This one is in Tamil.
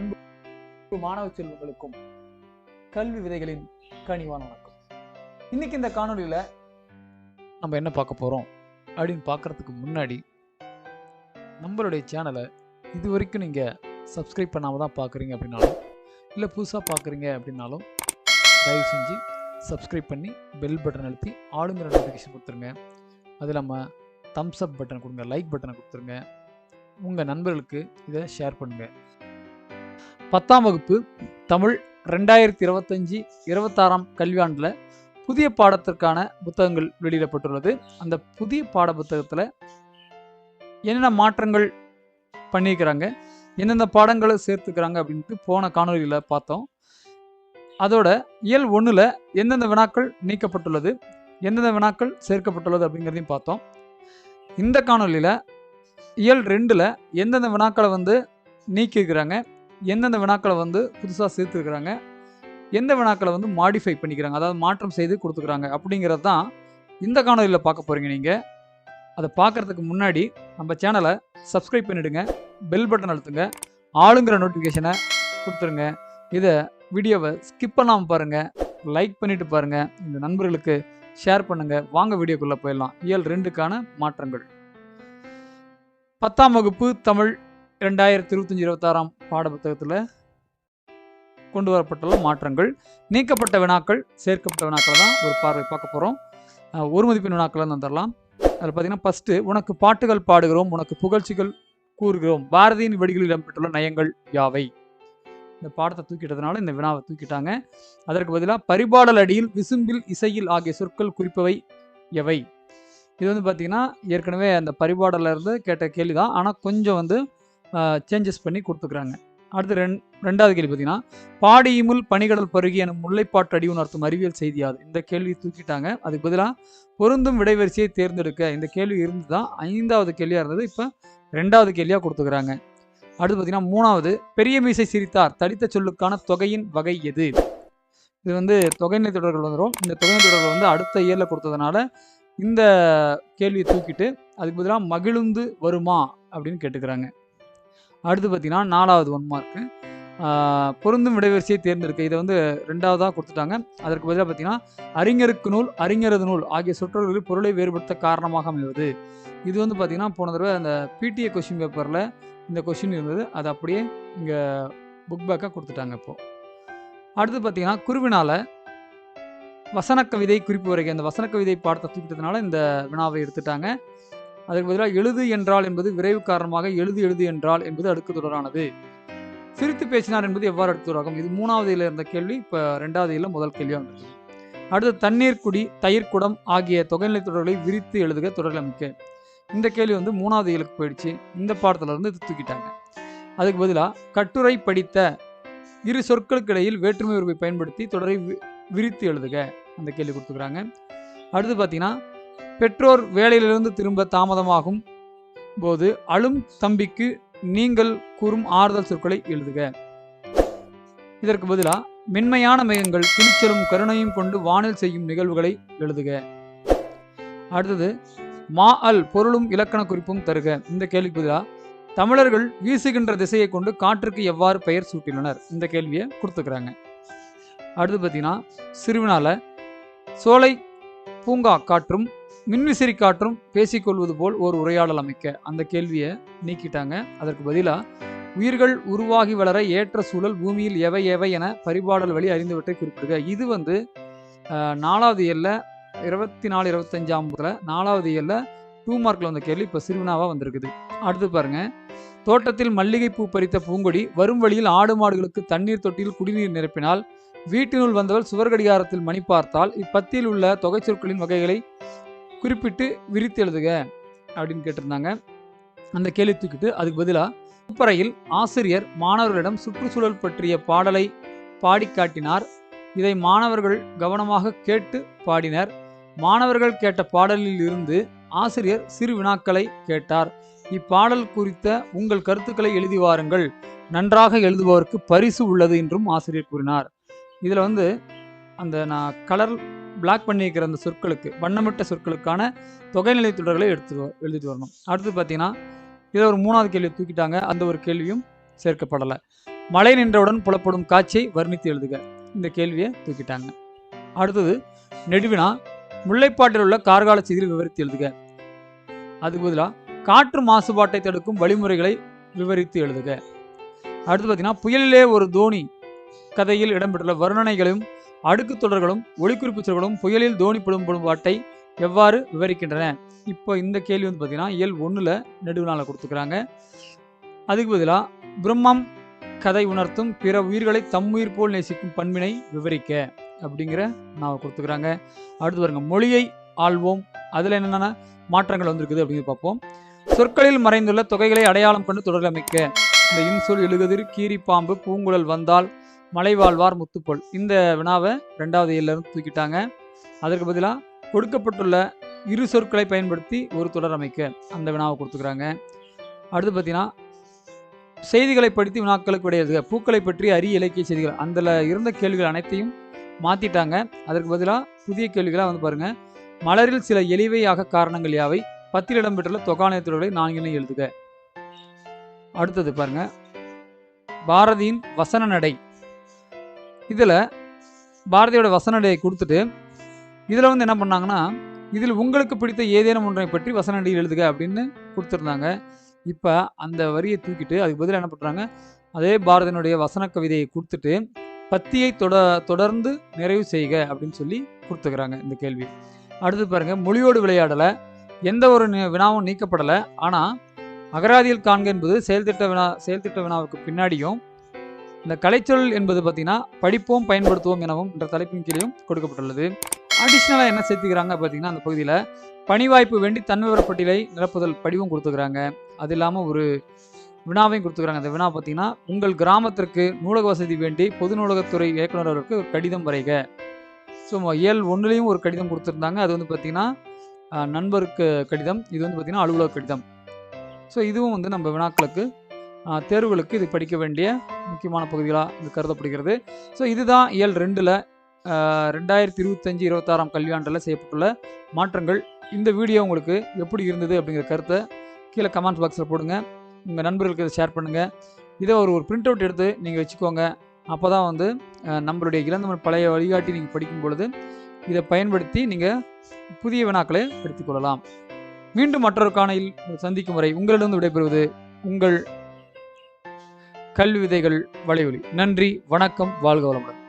அன்பு மாணவ செல்வங்களுக்கும் கல்வி விதைகளின் கனிவான வணக்கம். இன்னைக்கு இந்த காணொளியில நம்ம என்ன பார்க்க போறோம் அப்படின்னு பார்க்கறதுக்கு முன்னாடி நம்மளுடைய சேனலை இது வரைக்கும் நீங்க சப்ஸ்கிரைப் பண்ணாம தான் பார்க்குறீங்க அப்படின்னாலும் இல்லை புதுசாக பார்க்குறீங்க அப்படின்னாலும் தயவு செஞ்சு சப்ஸ்கிரைப் பண்ணி பெல் பட்டன் அழுத்தி ஆளுங்கிற நோட்டிஃபிகேஷன் கொடுத்துருங்க. அது இல்லாமல் தம்ஸ் அப் பட்டன் கொடுங்க லைக் பட்டனை கொடுத்துருங்க. உங்கள் நண்பர்களுக்கு இதை ஷேர் பண்ணுங்க. பத்தாம் வகுப்பு தமிழ் ரெண்டாயிரத்தி இருபத்தஞ்சி இருபத்தாறாம் கல்வியாண்டில் புதிய பாடத்திற்கான புத்தகங்கள் வெளியிடப்பட்டுள்ளது. அந்த புதிய பாட புத்தகத்தில் என்னென்ன மாற்றங்கள் பண்ணியிருக்கிறாங்க எந்தெந்த பாடங்களை சேர்த்துக்கிறாங்க அப்படின்ட்டு போன காணொலியில் பார்த்தோம். அதோட இயல் ஒன்றில் எந்தெந்த வினாக்கள் நீக்கப்பட்டுள்ளது எந்தெந்த வினாக்கள் சேர்க்கப்பட்டுள்ளது அப்படிங்கிறதையும் பார்த்தோம். இந்த காணொலியில் இயல் ரெண்டில் எந்தெந்த வினாக்களை வந்து நீக்கியிருக்கிறாங்க எந்தெந்த வினாக்களை வந்து புதுசாக சேர்த்துருக்குறாங்க எந்த வினாக்களை வந்து மாடிஃபை பண்ணிக்கிறாங்க அதாவது மாற்றம் செய்து கொடுத்துக்கிறாங்க அப்படிங்கிறது தான் இந்த காணொலியில் பார்க்க போகிறீங்க நீங்கள் அதை பார்க்குறதுக்கு முன்னாடி நம்ம சேனலை சப்ஸ்கிரைப் பண்ணிவிடுங்க பெல் பட்டன் அழுத்துங்க ஆளுங்கிற நோட்டிஃபிகேஷனை கொடுத்துருங்க. இதை வீடியோவை ஸ்கிப் பண்ணாமல் பாருங்கள் லைக் பண்ணிவிட்டு பாருங்கள் இந்த நண்பர்களுக்கு ஷேர் பண்ணுங்கள் வாங்க வீடியோக்குள்ளே போயிடலாம். இயல் ரெண்டுக்கான மாற்றங்கள். பத்தாம் வகுப்பு தமிழ் ரெண்டாயிரத்தி இருபத்தஞ்சி இருபத்தாறாம் பாடப்புத்தகத்தில் கொண்டு வரப்பட்டுள்ள மாற்றங்கள். நீக்கப்பட்ட வினாக்கள் சேர்க்கப்பட்ட வினாக்களை தான் ஒரு பார்வை பார்க்க போகிறோம் ஒரு மதிப்பெண் வினாக்களை வந்துடலாம். அதில் பார்த்தீங்கன்னா ஃபஸ்ட்டு உனக்கு பாட்டுகள் பாடுகிறோம் உனக்கு புகழ்ச்சிகள் கூறுகிறோம் பாரதியின் வெடிகளில் இடம்பெற்றுள்ள நயங்கள் யாவை? இந்த பாடத்தை தூக்கிட்டதுனால இந்த வினாவை தூக்கிட்டாங்க. அதற்கு பதிலாக பரிபாடல் அடியில் விசும்பில் இசையில் ஆகிய சொற்கள் குறிப்பவை எவை? இது வந்து பார்த்திங்கன்னா ஏற்கனவே அந்த பரிபாடலில் இருந்து கேட்ட கேள்வி தான் ஆனால் கொஞ்சம் வந்து சேஞ்சஸ் பண்ணி கொடுத்துக்கிறாங்க. அடுத்து ரெண் ரெண்டாவது கேள்வி பார்த்தீங்கன்னா பாடியுமுல் பனிகடல் பருகி எனும் முல்லைப்பாட்டு அடி உணர்த்தும் அறிவியல் செய்தியாது இந்த கேள்வி தூக்கிட்டாங்க. அதுக்கு பதிலாக பொருந்தும் விடைவரிசையை தேர்ந்தெடுக்க. இந்த கேள்வி இருந்து தான் ஐந்தாவது கேள்வியாக இருந்தது. இப்போ ரெண்டாவது கேள்வியாக கொடுத்துக்கிறாங்க. அடுத்து பார்த்தீங்கன்னா மூணாவது பெரிய மீசை சிரித்தார். தடித்த சொல்லுக்கான தொகையின் வகை எது? இது வந்து தொகைநிலை தொடர்கள் வந்துடும் இந்த தொகைநிலை தொடர்கள் வந்து அடுத்த இயரில் கொடுத்ததுனால இந்த கேள்வியை தூக்கிட்டு அதுக்கு பதிலாக மகிழுந்து வருமா அப்படின்னு கேட்டுக்கிறாங்க. அடுத்து பார்த்தீங்கன்னா நாலாவது ஒன் மார்க்கு பொருந்தும் விடைவரிசையை தேர்ந்தெடுக்க இதை வந்து ரெண்டாவதாக கொடுத்துட்டாங்க. அதற்கு பதிலாக பார்த்தீங்கன்னா அறிஞருக்கு நூல் அறிஞரது நூல் ஆகிய சொற்றொடர்களில் பொருளை வேறுபடுத்த காரணமாக அமைவது. இது வந்து பார்த்தீங்கன்னா போன தடவை அந்த பிடிஏ கொஷின் பேப்பரில் இந்த கொஷின் இருந்தது. அது அப்படியே இங்கே புக் பேக்காக கொடுத்துட்டாங்க இப்போது அடுத்து பார்த்தீங்கன்னா குருவினால் வசன கவிதை குறிப்பு வரைக்கும் அந்த வசன கவிதை பாடத்தை தூக்கிட்டதுனால இந்த வினாவை எடுத்துட்டாங்க. அதற்கு பதிலாக எழுது என்றால் என்பது விரைவு காரணமாக எழுது எழுது என்றால் என்பது அடுக்கு தொடரானது. சிரித்து பேசினார் என்பது எவ்வாறு அடுக்கு தொடராகும்? இது மூணாவது இதில் இருந்த கேள்வி இப்போ ரெண்டாவது இதில் முதல் கேள்வியாக வந்தது. அடுத்து தண்ணீர் குடி தயிர் குடம் ஆகிய தொகைநிலை தொடர்களை விரித்து எழுதுக தொடரில் அமைக்க. இந்த கேள்வி வந்து மூணாவது இயலுக்கு போயிடுச்சு. இந்த பாடத்துல இருந்து தூக்கிட்டாங்க. அதுக்கு பதிலாக கட்டுரை படித்த இரு சொற்களுக்கு இடையில் வேற்றுமை உறவை பயன்படுத்தி தொடரை விரித்து எழுதுக. அந்த கேள்வி கொடுத்துக்கிறாங்க அடுத்து பார்த்தீங்கன்னா பெற்றோர் வேலையிலிருந்து திரும்ப தாமதமாகும் போது அழும் தம்பிக்கு நீங்கள் கூறும் ஆறுதல் சொற்களை எழுதுக. இதற்கு பதிலாக மென்மையான மேகங்கள் துணிச்சலும் கருணையும் கொண்டு வானில் செய்யும் நிகழ்வுகளை எழுதுக. அடுத்தது மா அல் பொருளும் இலக்கண குறிப்பும் தருக. இந்த கேள்விக்கு பதிலாக தமிழர்கள் வீசுகின்ற திசையை கொண்டு காற்றுக்கு எவ்வாறு பெயர் சூட்டியுள்ளனர்? இந்த கேள்வியை கொடுத்துக்கிறாங்க. அடுத்து பார்த்தீங்கன்னா சிறுவினால சோலை பூங்கா காற்றும் மின்விசிறி காற்றும் பேசிக்கொள்வது போல் ஒரு உரையாடல் அமைக்க அந்த கேள்வியை நீக்கிட்டாங்க. அதற்கு பதிலாக உயிர்கள் உருவாகி வளர ஏற்ற சூழல் பூமியில் எவை எவை என பரிபாடல் வழி அறிந்துவிட்டை குறிப்பிடுக. இது வந்து நாலாவது இயலில் இருபத்தி நாலு இருபத்தஞ்சாம் நாலாவது இயலில் டூ மார்க்கில் வந்த கேள்வி இப்போ சிறுவினாவாக வந்திருக்குது. அடுத்து பாருங்க. தோட்டத்தில் மல்லிகை பூ பறித்த பூங்கொடி வரும் வழியில் ஆடு மாடுகளுக்கு தண்ணீர் தொட்டியில் குடிநீர் நிரப்பினால் வீட்டினுள் வந்தவள் சுவர்கடிகாரத்தில் மணி பார்த்தால் இப்பத்தியில் உள்ள தொகை சொற்களின் வகைகளை குறிப்பிட்டு விரித்து எழுதுக அப்படின்னு கேட்டிருந்தாங்க. அந்த கேள்வி தூக்கிட்டு அதுக்கு பதிலாக வகுப்பறையில் ஆசிரியர் மாணவர்களிடம் சுற்றுச்சூழல் பற்றிய பாடலை பாடி காட்டினார். இதை மாணவர்கள் கவனமாக கேட்டு பாடினர். மாணவர்கள் கேட்ட பாடலில் இருந்து ஆசிரியர் சிறு வினாக்களை கேட்டார். இப்பாடல் குறித்த உங்கள் கருத்துக்களை எழுதி வாருங்கள். நன்றாக எழுதுபவருக்கு பரிசு உள்ளது என்றும் ஆசிரியர் கூறினார். இதில் வந்து அந்த நான் கலர் பிளாக் பண்ணியிருக்கிற அந்த சொற்களுக்கு வண்ணமிட்ட சொற்களுக்கான தொகைநிலை தொடர்களை எடுத்து வ- எழுதிட்டு வரணும். அடுத்து பார்த்தீங்கன்னா இதில் ஒரு மூணாவது கேள்வி தூக்கிட்டாங்க. அந்த ஒரு கேள்வியும் சேர்க்கப்படலை. மழை நின்றவுடன் புலப்படும் காட்சியை வர்ணித்து எழுதுக. இந்த கேள்வியை தூக்கிட்டாங்க. அடுத்தது நெடுவினா முல்லைப்பாட்டில் உள்ள கார்கால செய்தியில் விவரித்து எழுதுக. அதுக்கு பதிலாக காற்று மாசுபாட்டை தடுக்கும் வழிமுறைகளை விவரித்து எழுதுக. அடுத்து பார்த்தீங்கன்னா புயலிலே ஒரு தோனி கதையில் இடம்பெற்றுள்ள வர்ணனைகளையும் அடுக்கு தொடர்களும் ஒளிக்குறிப்பு சொல்களும் புயலில் தோணி புலம்படும் பாட்டை எவ்வாறு விவரிக்கின்றன? இப்போ இந்த கேள்வி வந்து பார்த்தீங்கன்னா இயல் ஒன்றில் நெடுவினால கொடுத்துக்கிறாங்க அதுக்கு பதிலாக பிரம்மம் கதை உணர்த்தும் பிற உயிர்களை தம்முயிர் போல் நேசிக்கும் பண்பினை விவரிக்க அப்படிங்கிற நான் கொடுத்துக்கிறாங்க அடுத்து பாருங்கள் மொழியை ஆள்வோம். அதில் என்னென்ன மாற்றங்கள் வந்திருக்குது அப்படின்னு பார்ப்போம். சொற்களில் மறைந்துள்ள தொகைகளை அடையாளம் கொண்டு தொடரமைக்க இந்த இன்சொல் எழுகதிர் கீரி பாம்பு பூங்குழல் வந்தால் மலைவாழ்வார் முத்துப்போல். இந்த வினாவை ரெண்டாவது இருந்து தூக்கிட்டாங்க. அதற்கு பதிலாக கொடுக்கப்பட்டுள்ள இரு சொற்களை பயன்படுத்தி ஒரு தொடர் அமைக்க அந்த வினாவை கொடுத்துக்கிறாங்க. அடுத்து பார்த்தீங்கன்னா செய்திகளை படித்து வினாக்களுக்கு விடையெழுதுக பூக்களை பற்றி அரிய இலக்கிய செய்திகள். அதில் இருந்த கேள்விகள் அனைத்தையும் மாற்றிட்டாங்க அதற்கு பதிலாக புதிய கேள்விகளாக வந்து பாருங்கள் மலரில் சில எளிவையாக காரணங்கள் யாவை? பத்தில் இடம்பெற்றுள்ள தொகாநிலை தொடர்களை நான்கினை எழுதுக. அடுத்தது பாருங்கள் பாரதியின் வசன நடை. இதில் பாரதியோட வசனடையை கொடுத்துட்டு இதில் வந்து என்ன பண்ணாங்கன்னா இதில் உங்களுக்கு பிடித்த ஏதேனும் ஒன்றை பற்றி வசன எழுதுக அப்படின்னு கொடுத்துருந்தாங்க. இப்போ அந்த வரியை தூக்கிட்டு அதுக்கு பதிலாக என்ன பண்ணுறாங்க அதே பாரதியினுடைய வசன கவிதையை கொடுத்துட்டு பத்தியை தொட தொடர்ந்து நிறைவு செய்க அப்படின்னு சொல்லி கொடுத்துக்கிறாங்க இந்த கேள்வி. அடுத்து பாருங்கள் மொழியோடு விளையாடலை எந்த ஒரு வினாவும் நீக்கப்படலை ஆனால் அகராதியில் காண்க என்பது செயல்திட்ட வினா செயல்திட்ட வினாவுக்கு பின்னாடியும் இந்த கலைச்சொல் என்பது பார்த்தீங்கன்னா படிப்போம் பயன்படுத்துவோம் எனவும் என்ற தலைப்பின் கீழேயும் கொடுக்கப்பட்டுள்ளது. அடிஷ்னலாக என்ன சேர்த்துக்கிறாங்க பார்த்தீங்கன்னா அந்த பகுதியில் பணிவாய்ப்பு வேண்டி தன்விவரப்பட்டியலை நிரப்புதல் படிவும் கொடுத்துக்கிறாங்க. அது இல்லாமல் ஒரு வினாவையும் கொடுத்துக்கிறாங்க. அந்த வினா பார்த்தீங்கன்னா உங்கள் கிராமத்திற்கு நூலக வசதி வேண்டி பொது நூலகத்துறை இயக்குனர் அவருக்கு ஒரு கடிதம் வரைக. ஸோ இயல் ஒன்றுலேயும் ஒரு கடிதம் கொடுத்துருந்தாங்க. அது வந்து பார்த்தீங்கன்னா நண்பருக்கு கடிதம். இது வந்து பார்த்திங்கன்னா அலுவலக கடிதம். ஸோ இதுவும் வந்து நம்ம வினாக்களுக்கு தேர்வுகளுக்கு இது படிக்க வேண்டிய முக்கியமான பகுதிகளாக இது கருதப்படுகிறது. ஸோ இதுதான் இயல் ரெண்டில் ரெண்டாயிரத்தி இருபத்தஞ்சி இருபத்தாறாம் கல்வியாண்டில் செய்யப்பட்டுள்ள மாற்றங்கள். இந்த வீடியோ உங்களுக்கு எப்படி இருந்தது அப்படிங்கிற கருத்தை கீழே கமெண்ட் பாக்ஸில் போடுங்க. உங்கள் நண்பர்களுக்கு இதை ஷேர் பண்ணுங்கள் இதை ஒரு ஒரு பிரிண்ட் அவுட் எடுத்து நீங்கள் வச்சுக்கோங்க. அப்போ தான் வந்து நம்மளுடைய இளந்தமிழ் பழைய வழிகாட்டி நீங்கள் படிக்கும் பொழுது இதை பயன்படுத்தி நீங்கள் புதிய வினாக்களை எடுத்துக்கொள்ளலாம் மீண்டும் மற்றொரு காணையில் சந்திக்கும் வரை உங்களிடம் விடைபெறுவது உங்கள் கல்விதைகள் வலையொலி. நன்றி வணக்கம் வாழ்க வளமுடன்.